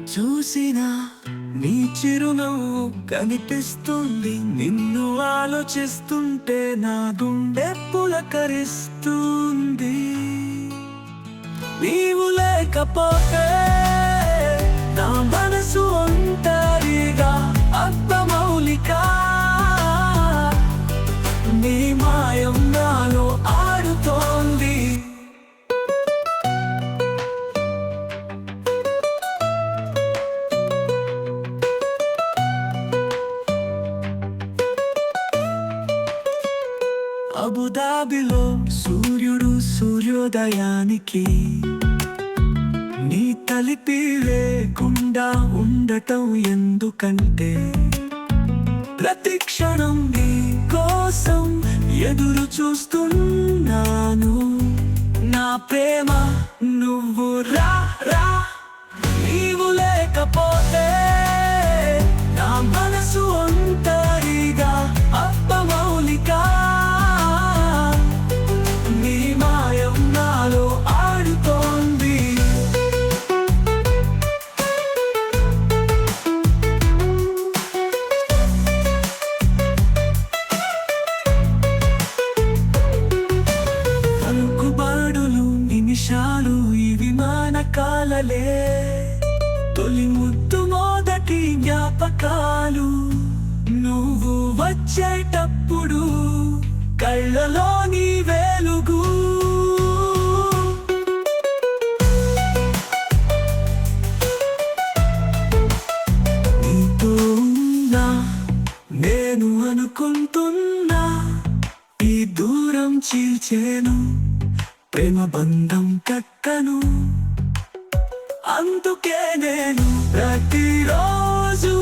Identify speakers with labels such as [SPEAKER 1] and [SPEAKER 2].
[SPEAKER 1] చూసినా నీ చిరునవ్వు కనిపిస్తుంది. నిన్ను ఆలోచిస్తుంటే నా గుండె పులకరిస్తుంది. నీవు లేకపోతే అబుదాబిలో సూర్యుడు సూర్యోదయానికి నీ తలిపి లేకుండా ఉండటం ఎందుకంటే ప్రతి క్షణం నీ కోసం ఎదురు చూస్తున్నాను. నా ప్రేమ నువ్వు రా రా. నీవు లేకపో కాలలే తొలి ముద్దు మొదటి జ్ఞాపకాలు. నువ్వు వచ్చేటప్పుడు కళ్ళలోని వెలుగు. నేను అనుకుంటున్నా ఈ దూరం చీల్చేను ప్రేమ బంధం కక్కను అందుకే నేను ప్రతిరోజు